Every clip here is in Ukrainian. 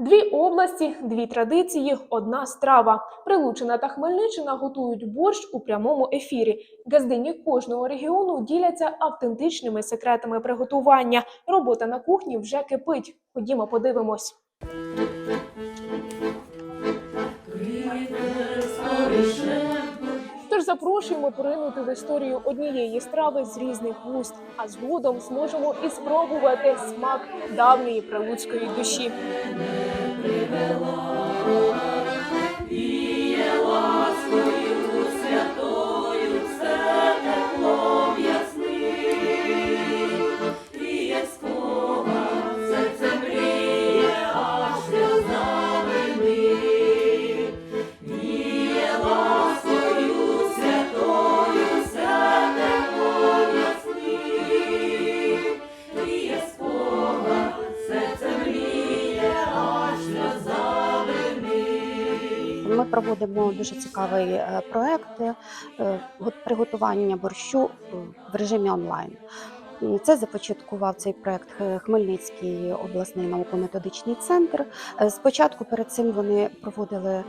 Дві області, дві традиції, одна страва. Прилучина та Хмельниччина готують борщ у прямому ефірі. Газдині кожного регіону діляться автентичними секретами приготування. Робота на кухні вже кипить. Ходімо, подивимось. Тож запрошуємо поринути в історію однієї страви з різних вуст, а згодом зможемо і спробувати смак давньої прилуцької душі. Проводимо дуже цікавий е, проект е, приготування борщу е, в режимі онлайн. Це започаткував цей проект Хмельницький обласний науково-методичний центр. Спочатку перед цим вони проводили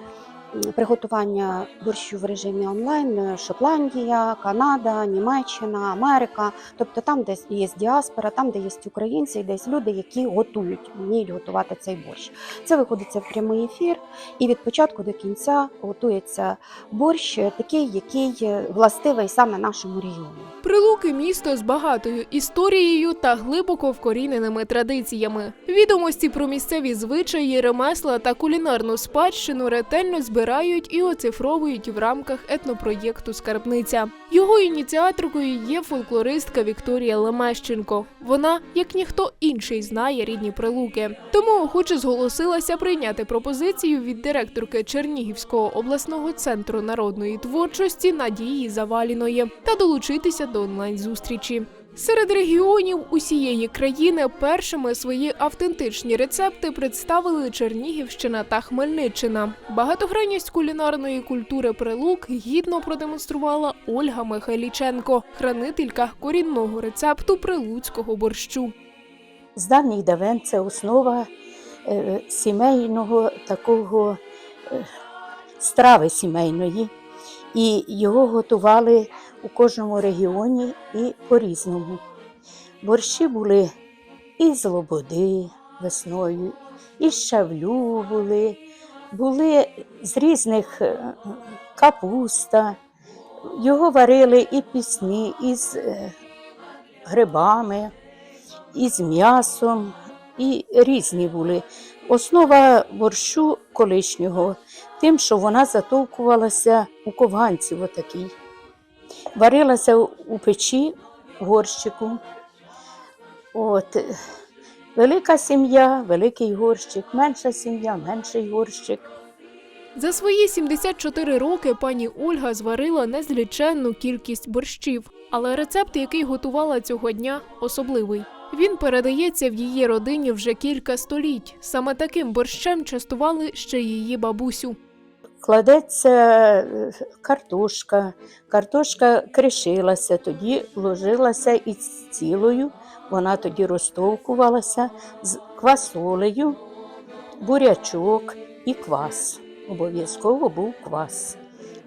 приготування борщу в режимі онлайн е, Шотландія, Канада, Німеччина, Америка. Тобто там, де є діаспора, там, де є українці, десь люди, які готують, вміють готувати цей борщ. Це виходиться в прямий ефір, і від початку до кінця готується борщ, е, такий, який е, властивий саме нашому регіону. Прилуки місто з багатою історією та глибоко вкоріненими традиціями. Відомості про місцеві звичаї, ремесла та кулінарну спадщину ретельно збирають і оцифровують в рамках етнопроєкту Скарбниця. Його ініціаторкою є фольклористка Вікторія Лемещенко. Вона, як ніхто інший, знає рідні прилуки. Тому охоче зголосилася прийняти пропозицію від директорки Чернігівського обласного центру народної творчості Надії Заваліної та долучитися до онлайн-зустрічі. Серед регіонів усієї країни першими свої автентичні рецепти представили Чернігівщина та Хмельниччина. Багатогранність кулінарної культури прилук гідно продемонструвала Ольга Михайліченко, хранителька корінного рецепту прилуцького борщу. З давніх давен це основа е, сімейного такого е, страви сімейної. І його готували у кожному регіоні і по-різному. Борщі були і з лободи весною, і з щавлю були, були з різних е, капуста. Його варили і пісні, і з е, грибами і з м'ясом, і різні були. Основа борщу колишнього тим, що вона затовкувалася у ковганці отакій. Варилася у печі, в горщику. От. е, Велика сім'я, великий горщик, менша сім'я, менший горщик. За свої 74 роки пані Ольга зварила незліченну кількість борщів, але рецепт, який готувала цього дня, особливий. Він передається в її родині вже кілька століть. Саме таким борщем частували ще її бабусю. Кладеться е, картошка, картошка кришилася, тоді ложилася із цілою, вона тоді розтовкувалася з квасолею, бурячок і квас. Обов'язково був квас.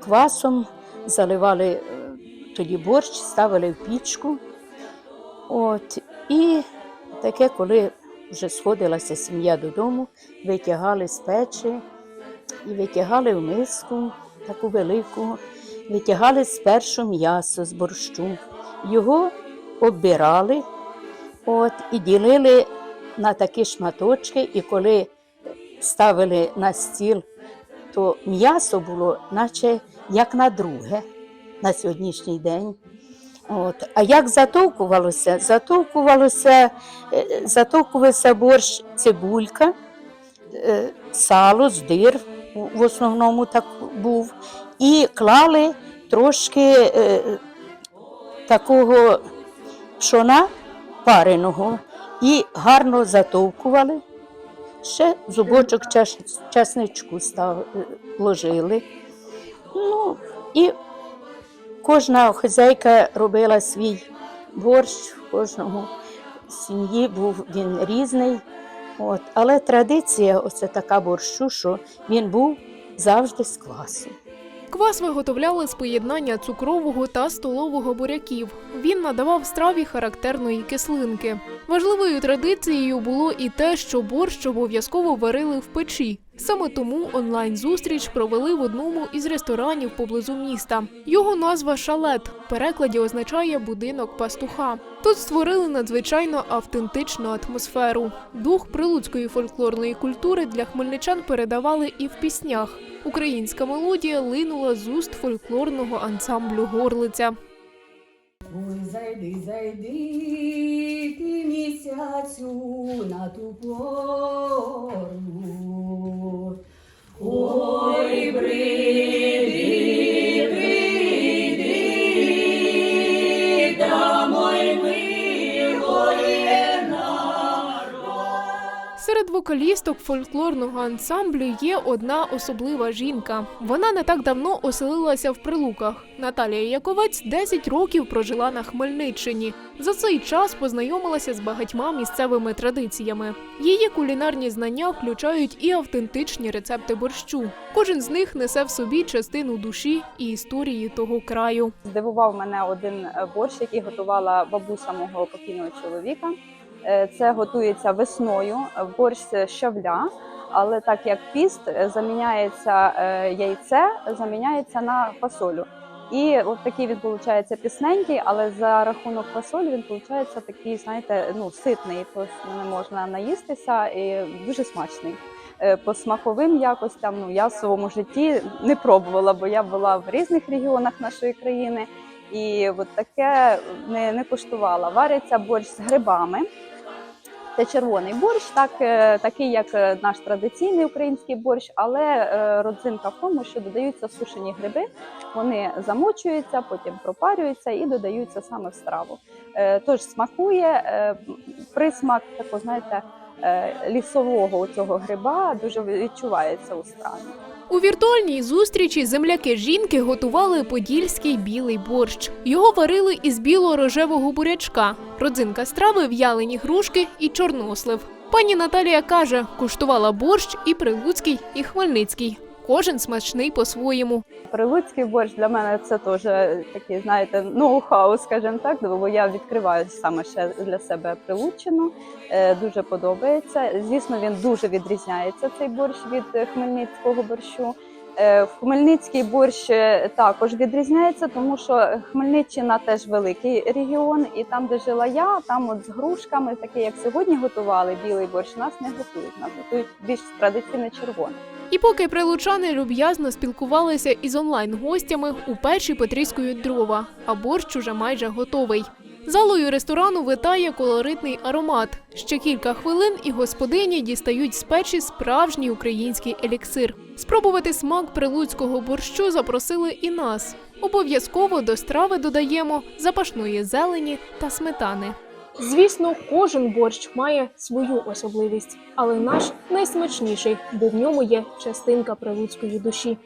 Квасом заливали е, тоді борщ, ставили в пічку. От, і таке, коли вже сходилася сім'я додому, витягали з печі і витягали в миску таку велику, витягали спершу м'ясо з борщу. Його оббирали от, і ділили на такі шматочки, і коли ставили на стіл, то м'ясо було, наче як на друге на сьогоднішній день. От. А як затовкувалося? Затовкувалося, е, затовкувався борщ цибулька, е, сало, здир в- основному так був, і клали трошки е, такого пшона пареного і гарно затовкували. Ще зубочок часничку став, е, ложили. Ну, і кожна хазяйка робила свій борщ, в кожному сім'ї був він різний. От. Але традиція, оце така борщу, що він був завжди з квасу. Квас виготовляли з поєднання цукрового та столового буряків. Він надавав страві характерної кислинки. Важливою традицією було і те, що борщ обов'язково варили в печі. Саме тому онлайн-зустріч провели в одному із ресторанів поблизу міста. Його назва шалет в перекладі означає будинок пастуха. Тут створили надзвичайно автентичну атмосферу. Дух прилуцької фольклорної культури для хмельничан передавали і в піснях. Українська мелодія линула з уст фольклорного ансамблю Горлиця. Ой, зайди, зайди ти місяцю на ту пору. Ой, Серед вокалісток фольклорного ансамблю є одна особлива жінка. Вона не так давно оселилася в Прилуках. Наталія Яковець 10 років прожила на Хмельниччині. За цей час познайомилася з багатьма місцевими традиціями. Її кулінарні знання включають і автентичні рецепти борщу. Кожен з них несе в собі частину душі і історії того краю. Здивував мене один борщ, який готувала бабуся мого покійного чоловіка. Е, Це готується весною, е, борщ щавля, але так як піст е, заміняється яйце, заміняється на фасолю. І от такий він виходить пісненький, але за рахунок фасолі він виходить такий, знаєте, ну ситний, просто не можна наїстися і дуже смачний. По смаковим якостям ну я в своєму житті не пробувала, бо я була в різних регіонах нашої країни і от таке не, не куштувала. Вариться борщ з грибами. Це червоний борщ, так, е, такий як е, наш традиційний український борщ, але е, родзинка в тому, що додаються сушені гриби, вони замочуються, потім пропарюються і додаються саме в страву. Тож смакує присмак такого, знаєте, лісового цього гриба дуже відчувається у страві. У віртуальній зустрічі земляки жінки готували подільський білий борщ. Його варили із біло-рожевого бурячка, родзинка страви, в'ялені грушки і чорнослив. Пані Наталія каже, куштувала борщ і прилуцький, і хмельницький. Кожен смачний по-своєму. Прилуцький борщ для мене це теж такий, знаєте, ноу-хау, скажімо так, бо я відкриваю саме ще для себе Прилуччину. Е, Дуже подобається. Звісно, він дуже відрізняється цей борщ від хмельницького борщу. Е, Хмельницький борщ е, також відрізняється, тому що Хмельниччина теж великий регіон, і там, де жила я, там от з грушками, таке як сьогодні готували білий борщ, нас не готують. Нас готують більш традиційно червоний. І поки прилучани люб'язно спілкувалися із онлайн-гостями, у печі потріскують дрова, а борщ уже майже готовий. Залою ресторану витає колоритний аромат. Ще кілька хвилин і господині дістають з печі справжній український еліксир. Спробувати смак прилуцького борщу запросили і нас. Обов'язково до страви додаємо запашної зелені та сметани. Звісно, кожен борщ має свою особливість, але наш найсмачніший, бо в ньому є частинка прилуцької душі.